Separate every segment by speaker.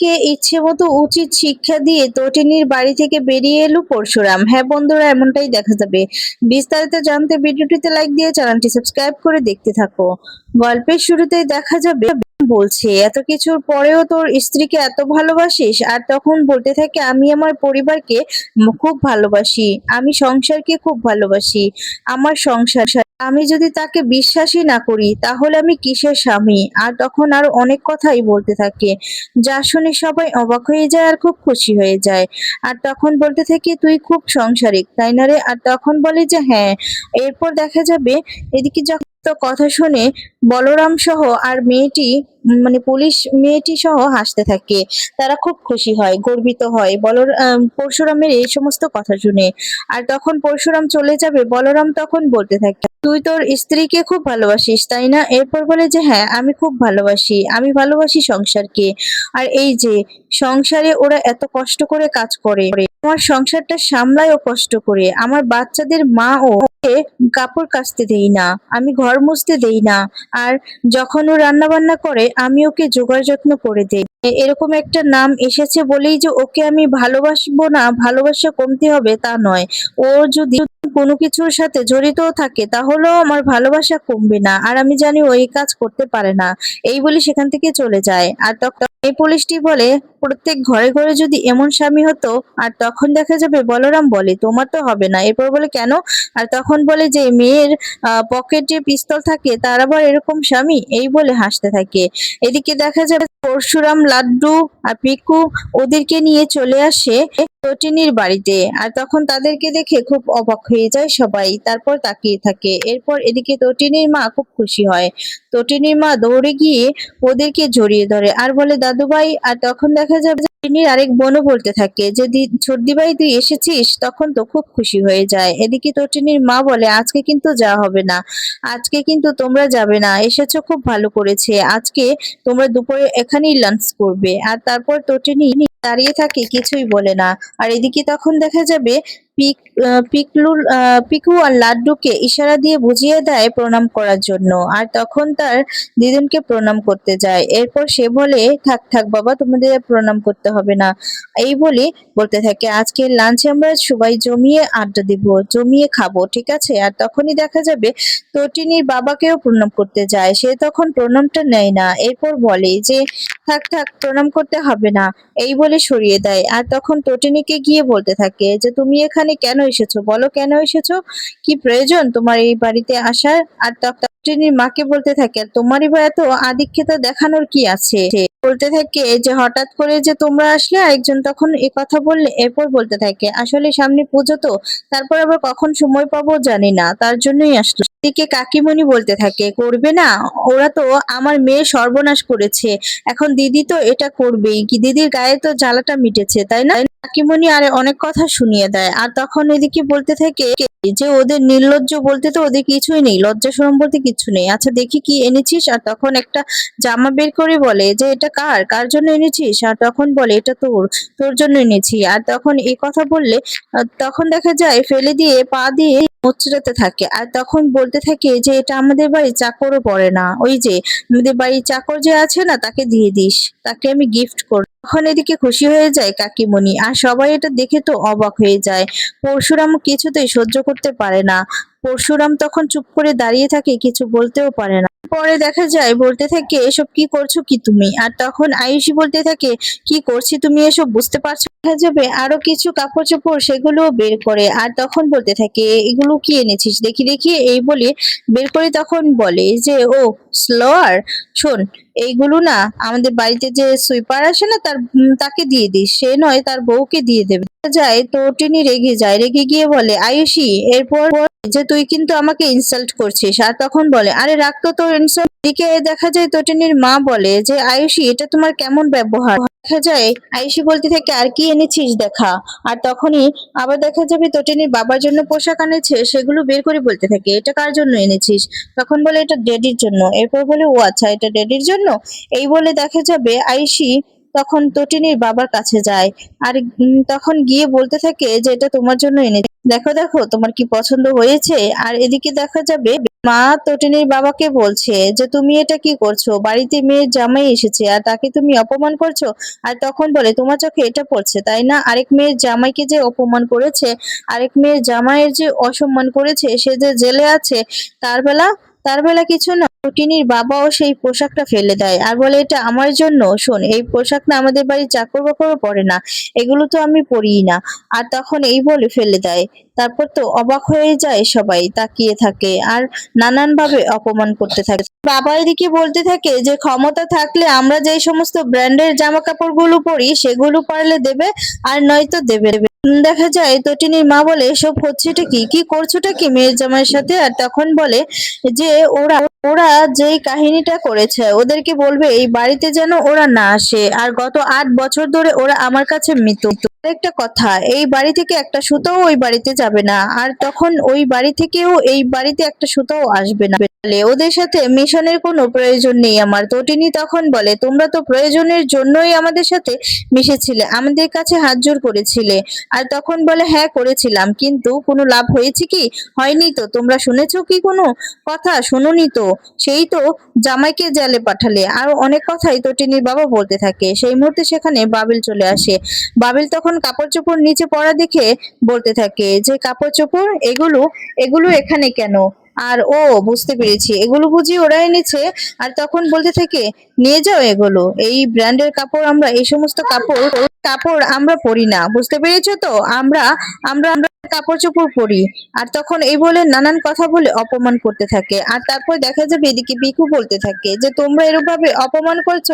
Speaker 1: কে ইচ্ছে মতো উচিত শিক্ষা দিয়ে তটিনীর বাড়ি থেকে বেরিয়ে এলো পরশুরাম। হ্যাঁ বন্ধুরা, এমনটাই দেখা যাবে। বিস্তারিত জানতে ভিডিওটিতে লাইক দিয়ে চ্যানেলটি সাবস্ক্রাইব করে দেখতে থাকো। গল্পের শুরুতেই দেখা যাবে, বলছে, এত কিছুর পরেও তোর স্ত্রীকে এত ভালোবাসিস? আর তখন বলতে থাকে, আমি আমার পরিবারকে খুব ভালোবাসি। আমি সংসারকে খুব ভালোবাসি। আমার সংসার আমি যদি তাকে বিশ্বাসই না করি, তাহলে আমি কিসের স্বামী? আর তখন আরও অনেক কথাই বলতে থাকে। যা শুনে সবাই অবাক হয়ে যায় আর খুব খুশি হয়ে যায়। আর তখন বলতে থাকে, তুই খুব সংসারিক, তাই না রে? আর তখন বলে যে হ্যাঁ। এরপর দেখা যাবে, এদিকে যখন কথা শুনে বলরাম সহ আর মেয়েটি মানে পুলিশ মেয়েটি সহ হাসতে থাকে। তারা খুব খুশি হয়, গর্বিত হয়। বলরাম পরশুরামের এই সমস্ত কথা শুনে। আর তখন পরশুরাম চলে যাবে, বলরাম তখন বলতে থাকে, তুই তোর স্ত্রীকে খুব ভালোবাসিস, তাই না? এরপর বলে যে হ্যাঁ আমি খুব ভালোবাসি। আমি ভালোবাসি সংসারকে। আর এই যে, সংসারে ওরা এত কষ্ট করে কাজ করে। আমার সংসারটা সামলায়ও কষ্ট করে। আমার বাচ্চাদের মা ও কাপড় কাচতে দেই না। আমি ঘর মুছতে দেই না। আর যখন ও রান্না বান্না করে আমি ওকে যোগার যত্ন করে দেই। এরকম একটা নাম এসেছে বলেই যে ওকে আমি ভালোবাসবো না, ভালোবাসা কমতি হবে তা নয়। ও যদি কোনো কিছুর সাথে জড়িত থাকে, তাহলেও আমার ভালোবাসা কমবে না, আর আমি জানি ও এই কাজ করতে পারে না। এই বলে সেখান থেকে চলে যায়। আর তখন এই পুলিশটি বলে, প্রত্যেক ঘরে ঘরে যদি এমন স্বামী হতো, আর তখন দেখা যাবে বলরাম বলে, তোমার তো হবে না। এরপর বলে, কেন? আর তখন বলে যে, মেয়ের পকেটে পিস্তল থাকে, তার আবার এরকম স্বামী? এই বলে হাসতে থাকে। এদিকে দেখা যাবে পরশুরাম, লাড্ডু আর পিকু ওদেরকে নিয়ে চলে আসে তটিনীর বাড়িতে। আর তখন তাদেরকে দেখে খুব অবাক হয়ে যায় সবাই। তারপর তাকিয়ে থাকে। এরপর এদিকে তটিনীর মা খুব খুশি হয়। তটিনীর মা দৌড়ে গিয়ে ওদেরকে জড়িয়ে ধরে। আর বলে, দাদুভাই, আর তখন দেখা যাবে যে তটিনীর আরেক বোনও বলতে থাকে যে দি ভাই তুই এসেছিস, তখন তো খুব খুশি হয়ে যায়। এদিকে তটিনীর মা বলে, আজকে কিন্তু যাওয়া হবে না। আজকে কিন্তু তোমরা যাবে না। এসেছ খুব ভালো করেছে। আজকে তোমরা দুপুরে এখানেই লাঞ্চ করবে। আর তারপর তটিনী দাঁড়িয়ে থাকে, কিছুই বলে না। আর এদিকে তখন দেখা যাবে পিক পিকু আর লাড্ডুকে ইশারা দিয়ে বুঝিয়ে দেয় প্রণাম করার জন্য। আর তখন তার দিদুনকে প্রণাম করতে যায়। এরপর সে বলে, থাক থাক বাবা, তোমাদের প্রণাম করতে হবে না। এই বলে বলতে থাকে, আজকে লাঞ্চে আমরা সবাই জমিয়ে আড্ডা দিব, জমিয়ে খাব, ঠিক আছে? আর তখনই দেখা যাবে, তটিনীর বাবাকেও প্রণাম করতে যায়। সে তখন প্রণামটা নেয় না। এরপর বলে যে, থাক থাক, প্রণাম করতে হবে না। এই বলে সরিয়ে দেয়। আর তখন তটিনীকে গিয়ে বলতে থাকে যে, তুমি এখানে কেন এসেছ? বলো কেন এসেছ? কি প্রয়োজন তোমার এই বাড়িতে আসার? আর তখন তটিনীর মাকে বলতে থাকে, তোমারই বা এত আদিক্ষেতা দেখানোর কি আছে? বলতে থাকে যে হঠাৎ করে যে তোমরা আসলে আরেকজন তখন এ কথা বললে, এরপর বলতে থাকে, আসলে সামনে পুজো তো, তারপর আবার কখন সময় পাবো জানি না, তার জন্যই আসলো। দিকে কাকিমণি বলতে থাকে, করবে না, ওরা তো আমার মেয়ে সর্বনাশ করেছে, এখন দিদি তো এটা করবেই, কি দিদির গায়ে তো জ্বালাটা মিটেছে, তাই না? কাকিমণি আরে অনেক কথা শুনিয়ে দেয়, আর তখন এদিকে বলতে থাকে যে ওদের নির্লজ্জ বলতে তো ওদের কিছুই নেই লজ্জা শরম বলতে কিছু নেই। আচ্ছা দেখি কি এনেছিস? আর তখন একটা জামা বের করে বলে যে, এটা কার? কার জন্য এনেছিস? আর তখন বলে, এটা তোর তোর জন্য এনেছি। আর তখন এই কথা বললে তখন দেখা যায় ফেলে দিয়ে পা দিয়ে মোচড়াতে থাকে। আর তখন বলতে থাকে যে, এটা আমাদের বাড়ি, চাকরও পড়ে না। ওই যে, আমাদের বাড়ির চাকর যে আছে না, তাকে দিয়ে দিস। তাকে আমি গিফট করব। তখন এদিকে খুশি হয়ে যায় কাকিমণি। আর সবাই এটা দেখে তো অবাক হয়ে যায়। পরশুরাম কিছুতেই সহ্য করতে পারে না। পরশুরাম তখন চুপ করে দাঁড়িয়ে থাকে, কিছু বলতেও পারে না। পরে দেখা যায়, বলতে থাকে, এসব কি করছ কি তুমি? আর তখন আয়ুষি বলতে থাকে, কি করছি তুমি? এসব বুঝতে পারছ দেখা যাবে, আরও কিছু কাপড় চোপড় সেগুলো বের করে। আর তখন বলতে থাকে, এগুলো কি এনেছিস? দেখি দেখি, এই বলে বের করে তখন বলে যে, ও, স্লোয়ার? শোন, এইগুলো না আমাদের বাড়িতে যে সুইপার আসে না, তার তাকে দিয়ে দিস। সে নয়, তার বউকে দিয়ে দেবে। যায়, তো টিনি রেগে যায়। রেগে গিয়ে বলে, আয়ুষি, এরপর যে তুই কিন্তু আমাকে ইনসাল্ট করছিস। আর তখন বলে, আরে রাখ তো তোর ইনসাল্ট দিকে, দেখা যায় তোটিনির মা বলে যে, আয়ুষি, এটা তোমার কেমন ব্যবহার? দেখা যায়, আয়ুষি বলতে থাকে, আর কি এনেছিস দেখা? আর তখনই আবার দেখা যাবে তোটিনির বাবার জন্য পোশাক আনেছে সেগুলো বের করে বলতে থাকে, এটা কার জন্য এনেছিস? তখন বলে, এটা ড্যাডির জন্য। এরপর বলে, ও আচ্ছা এটা ড্যাডির জন্য? এই বলে দেখা যাবে আয়ুষি তখন তটিনীর বাবার কাছে যায়। আর তখন গিয়ে বলতে থাকে যে, এটা তোমার জন্য এনেছি। দেখো দেখো, তোমার কি পছন্দ হয়েছে? আর এদিকে দেখা যাবে, মা তটিনীর বাবাকে বলছে যে, তুমি এটা কি করছ? বাড়িতে মেয়ের জামাই এসেছে আর তাকে তুমি অপমান করছ? আর তখন বলে, তোমার চোখে এটা পড়ছে, তাই না? আরেক মেয়ের জামাইকে যে অপমান করেছে, আরেক মেয়ের জামাইয়ের যে অসম্মান করেছে, সে যে জেলে আছে, তার বেলা তার বেলা কিছু না তটিনীর বাবাও সেই পোশাকটা ফেলে দেয়। আর বলে, এটা আমার জন্য, শোন, এই পোশাক না আমাদের বাড়ির চাকর বাকরও পরে না, এগুলো তো আমি পরিই না। আর তখন এই বলে ফেলে দেয়। তারপর তো অবাক হয়ে যায় সবাই, তাকিয়ে থাকে আর নানান ভাবে অপমান করতে থাকে। বাবা এদিকে বলতে থাকে যে, ক্ষমতা থাকলে আমরা যে সমস্ত ব্র্যান্ডের জামা কাপড়গুলো পরি, সেগুলো পারলে দেবে, আর নয়তো দেবে দেখা যায় তটিনীর মা বলে, এসব হচ্ছেটা কি? কি করছোটা কি? মেয়ের জামাইয়ের সাথে আর তখন বলে যে, ওরা ওরা যেই কাহিনীটা করেছে, ওদেরকে বলবে এই বাড়িতে যেন ওরা না আসে। আর গত আট বছর ধরে ওরা আমার কাছে মৃত। একটা কথা। এই বাড়ি থেকে একটা সুতাও ওই বাড়িতে যাবে না। আর তখন ওই বাড়ি থেকেও এই বাড়িতে একটা সুতাও আসবে না। বলে, ওদের সাথে মিশনের কোনো প্রয়োজন নেই আমার। তটিনী তখন বলে তোমরা তো প্রয়োজনের জন্যই আমাদের সাথে মিশেছিলে আমাদের কাছে হাত জোর করেছিলে। আর তখন বলে হ্যাঁ করেছিলাম কিন্তু কোনো লাভ হয়েছে কি? হয়নি তো তোমরা শুনেছো কি কোনো কথা? শুনুনি তো সেই তো জামাইকে জালে পাঠালে। আর অনেক কথাই তটিনীর বাবা বলতে থাকে। সেই মুহূর্তে সেখানে বাবিল চলে আসে। বাবিল তখন কাপড় চোপড় নিচে পড়া দেখে বলতে থাকে যে কাপড় চোপড় এগুলো এগুলো এখানে কেন? আর ও, বুঝতে পেরেছি। এগুলো বুঝি ওরা এনেছে, আর তখন বলতে থাকে, নিয়ে যাও এগুলো। এই ব্র্যান্ডের কাপড় আমরা, এই সমস্ত কাপড় কাপড় আমরা পরি না। বুঝতে পেরেছ তো? আমরা আমরা আমরা কাপড় চোপড় পরি। আর তখন এই বলে নানান কথা বলে অপমান করতে থাকে। আর তারপর দেখা যাবে এদিকে পিকু বলতে থাকে যে, তোমরা এরকম ভাবে অপমান করছ?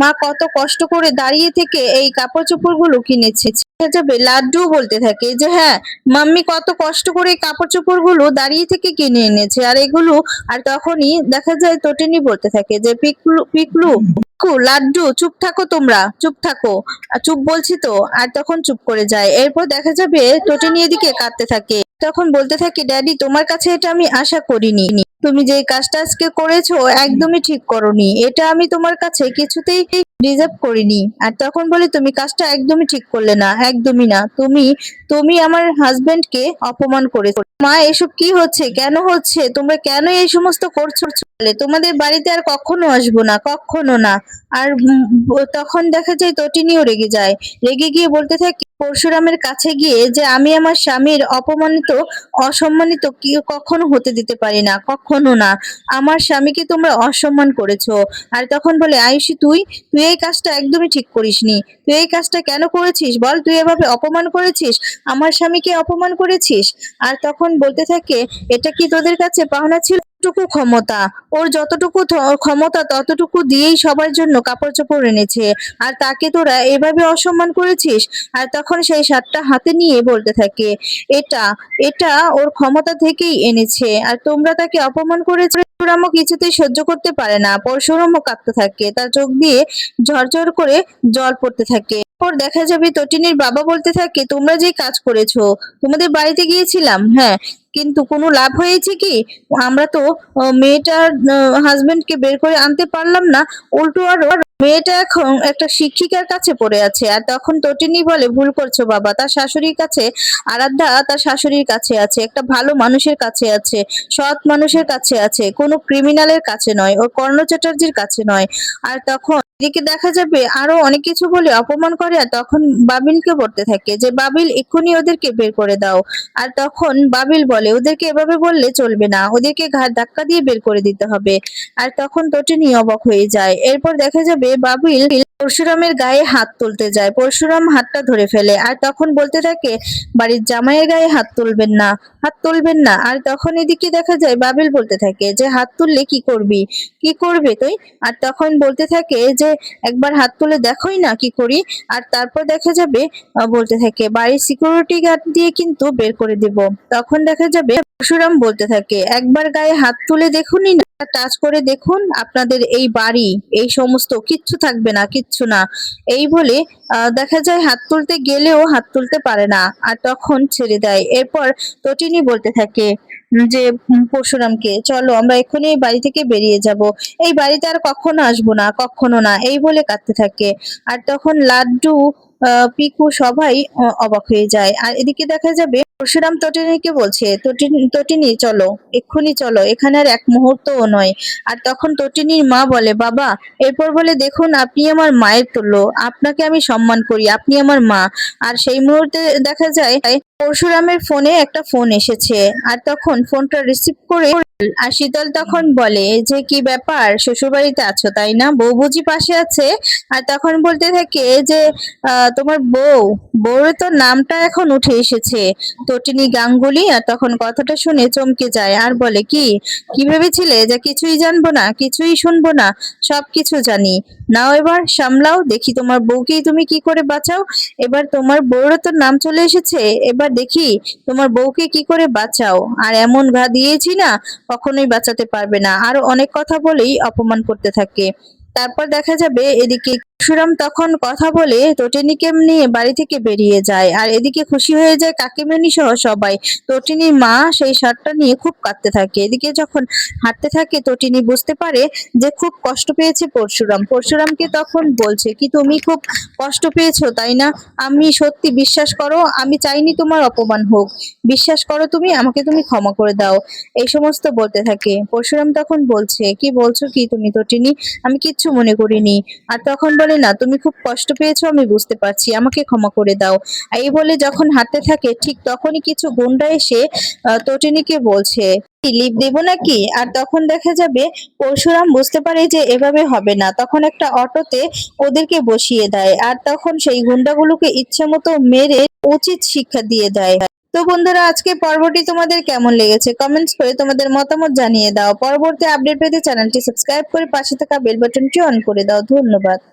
Speaker 1: মা কত কষ্ট করে দাঁড়িয়ে থেকে এই কাপড় চোপড়গুলো কিনেছে। দেখা যাবে লাড্ডু বলতে থাকে যে হ্যাঁ মাম্মি কত কষ্ট করে কাপড় চোপড়গুলো দাঁড়িয়ে থেকে কিনে এনেছে। আর এগুলো, আর তখনই দেখা যায় তোটেনি বলতে থাকে যে, পিকলু পিকলু পিকু, লাড্ডু চুপ থাকো তোমরা চুপ থাকো। চুপ বলছি তো আর তখন চুপ করে যায়। এরপর দেখা যাবে টোটেনি এদিকে কাঁদতে থাকে। তখন বলতে থাকে ড্যাডি তোমার কাছে এটা আমি আশা করিনি। তুমি যে কাজটা আজকে করেছ, একদমই ঠিক করনি। এটা আমি তোমার কাছে কিছুতেই রিজার্ভ করিনি। আর তখন বলে, তুমি কাজটা একদমই ঠিক করলে না, একদমই না। তুমি তুমি আমার হাজবেন্ডকে অপমান করেছ। মা, এসব কি হচ্ছে? কেন হচ্ছে? তোমরা কেন এই সমস্ত করছ? তোমাদের বাড়িতে আর কখনো আসব না, কখনো না। আর তখন দেখা যায়, তটিনিও রেগে যায়। রেগে গিয়ে বলতে থাকে পরশুরামের কাছে গিয়ে যে আমি আমার স্বামীর অপমানিত, অসম্মানিত কখনো হতে দিতে পারি না, কখনো না। আমার স্বামীকে তোমরা অসম্মান করেছ। আর তখন বলে, আয়ুষী, তুই তুই এই কাজটা একদমই ঠিক করিসনি। তুই এই কাজটা কেন করেছিস? বল, তুই এভাবে অপমান করেছিস? আমার স্বামীকে অপমান করেছিস? আর তখন বলতে থাকে, এটা কি তোদের কাছে পাওনা ছিল? যতটুকু ক্ষমতা, ওর যতটুকু ক্ষমতা ততটুকু দিয়েই সবার জন্য কাপড় চোপড় এনেছে। আর তাকে তোরা এভাবে অসম্মান করেছিস? আর তখন সেই শার্টটা হাতে নিয়ে বলতে থাকে, এটা এটা ওর ক্ষমতা থেকেই এনেছে। আর তোমরা তাকে অপমান করেছ, পরশুরামও কিছুতেই সহ্য করতে পারে না। পরশুরামও কাঁদতে থাকে, তার চোখ দিয়ে ঝরঝর করে জল পড়তে থাকে। পর দেখা যাবে, তটিনীর বাবা বলতে থাকে, তোমরা যে কাজ করেছ, তোমাদের বাড়িতে গিয়েছিলাম? হ্যাঁ। কিন্তু কোনো লাভ হয়েছে কি? আমরা তো মেয়েটার হাজবেন্ডকে বের করে আনতে পারলাম না। উল্টো আরও, মেয়েটা এখন একটা শিক্ষিকার কাছে পড়ে আছে। আর তখন তটিনী বলে, ভুল করছ বাবা, তার শাশুড়ির কাছে, আরাধ্যা তার শাশুড়ির কাছে আছে, একটা ভালো মানুষের কাছে আছে, সৎ মানুষের কাছে আছে, কোনো ক্রিমিনালের কাছে নয় ওর কর্ণ চ্যাটার্জির কাছে নয়। আর তখন এদিকে দেখা যাবে, আরও অনেক কিছু বলে অপমান করে, আর তখন বাবিলকে বলতে থাকে যে, বাবিল, এক্ষুনি ওদেরকে বের করে দাও। আর তখন বাবিল বলে ওদেরকে এভাবে বললে চলবে না। ওদেরকে ঘাট ধাক্কা দিয়ে বের করে দিতে হবে। আর তখন তটিনী অবাক হয়ে যায়। এরপর দেখা যাবে বাবিল পরশুরামের গায়ে হাত তুলতে যায়। পরশুরাম হাতটা ধরে ফেলে। আর তখন বলতে থাকে, বাড়ির জামাইয়ের গায়ে হাত তুলবেন না, হাত তুলবেন না। আর তখন এদিকে দেখা যায়, বাবিল বলতে থাকে যে, হাত তুললে কি করবি? কি করবে তুই? আর তখন বলতে থাকে যে, একবার হাত তুলে দেখোই না কি করি। আর তারপর দেখা যাবে বলতে থাকে, বাড়ির সিকিউরিটি গার্ড দিয়ে কিন্তু বের করে দেব। তখন দেখা যাবে? পরশুরাম বলতে থাকে, একবার গায়ে হাত তুলে দেখুনই টাচ করে দেখুন আপনাদের এই বাড়ি, এই সমস্ত, কিচ্ছু থাকবে না, কিচ্ছু না। এই বলে দেখা যায় হাত তুলতে গেলেও হাত তুলতে পারে না, আর তখন ছেড়ে দেয়। এরপর তটিনী বলতে থাকে যে পরশুরামকে, চলো আমরা এক্ষুনি এই বাড়ি থেকে বেরিয়ে যাব। এই বাড়িতে আর কখনো আসব না, কখনো না। এই বলে কাঁদতে থাকে, আর তখন লাড্ডু পিকু সবাই অবাক হয়ে যায়। আর এদিকে দেখা যাবে, পরশুরাম তটিনীকে বলছে, তটিনী চলো, এক্ষুনি চলো, এখানে আর এক মুহূর্তও নয়। আর তখন তটিনীর মা বলে, বাবা, এরপর বলে, দেখুন, আপনি আমার মায়ের তুল্য, আপনাকে আমি সম্মান করি, আপনি আমার মা। আর সেই মুহূর্তে দেখা যায়, পরশুরামের ফোনে একটা ফোন এসেছে। আর তখন ফোনটা রিসিভ করে, আর শীতল তখন বলে যে কি ব্যাপার, শ্বশুরবাড়িতে আছো, তাই না? বউ বুঝি পাশে আছে? আর তখন বলতে থাকে যে তোমার বউ। বউর তো নামটা এখন উঠে এসেছে। তটিনী গাঙ্গুলি আর তখন কথাটা শুনে চমকে যায় আর বলে, কি? কি ভেবেছিলে যে কিছুই জানব না, কিছুই শুনব না? সব কিছু জানি। নাও এবার, সামলাও, দেখি তোমার বউকেই তুমি কি করে বাঁচাও। এবার তোমার বউরও তো নাম চলে এসেছে, এবার দেখি তোমার বউকে কি করে বাঁচাও। আর এমন ঘা দিয়েছি না, কখনোই বাঁচাতে পারবে না। আর অনেক কথা বলেই অপমান করতে থাকে। তারপর দেখা যাবে এদিকে সুরাম তখন কথা বলে তটিনীকে নিয়ে বাড়ি থেকে বেরিয়ে যায়? আর এদিকে খুশি হয়ে যায় কাকিমণি সহ সবাই। তটিনীর মা সেই শার্টটা নিয়ে খুব কাঁদতে থাকে। এদিকে যখন হাঁটতে থাকে, তটিনী বুঝতে পারে যে খুব কষ্ট পেয়েছে পরশুরাম। পরশুরামকে তখন বলছে, কি তুমি খুব কষ্ট পেয়েছ, তাই না? আমি সত্যি বিশ্বাস করো, আমি চাইনি তোমার অপমান হোক। বিশ্বাস করো তুমি, আমাকে তুমি ক্ষমা করে দাও। এই সমস্ত বলতে থাকে। পরশুরাম তখন বলছে, কি বলছো কি তুমি, তটিনী? আমি কিচ্ছু মনে করিনি। আর তখন বলে না, তুমি খুব কষ্ট পেয়েছ, আমি বুঝতে পারছি। আমাকে ক্ষমা করে দাও। এই বলে যখন হাঁটতে থাকে, ঠিক তখনই কিছু গুন্ডা এসে তটিনীকে বলছে লিপ দেব নাকি? আর তখন দেখা যাবে, পরশুরাম বুঝতে পারে যে এভাবে হবে না। তখন একটা অটোতে ওদেরকে বসিয়ে দেয় আর তখন সেই গুন্ডাগুলোকে ইচ্ছে মতো মেরে উচিত শিক্ষা দিয়ে দেয়। তো বন্ধুরা আজকে পর্বটি তোমাদের কেমন লেগেছে? কমেন্টস করে তোমাদের মতামত জানিয়ে দাও। পরবর্তী আপডেট পেতে চ্যানেলটি সাবস্ক্রাইব করে পাশে থাকা বেল বাটনটি অন করে দাও। ধন্যবাদ।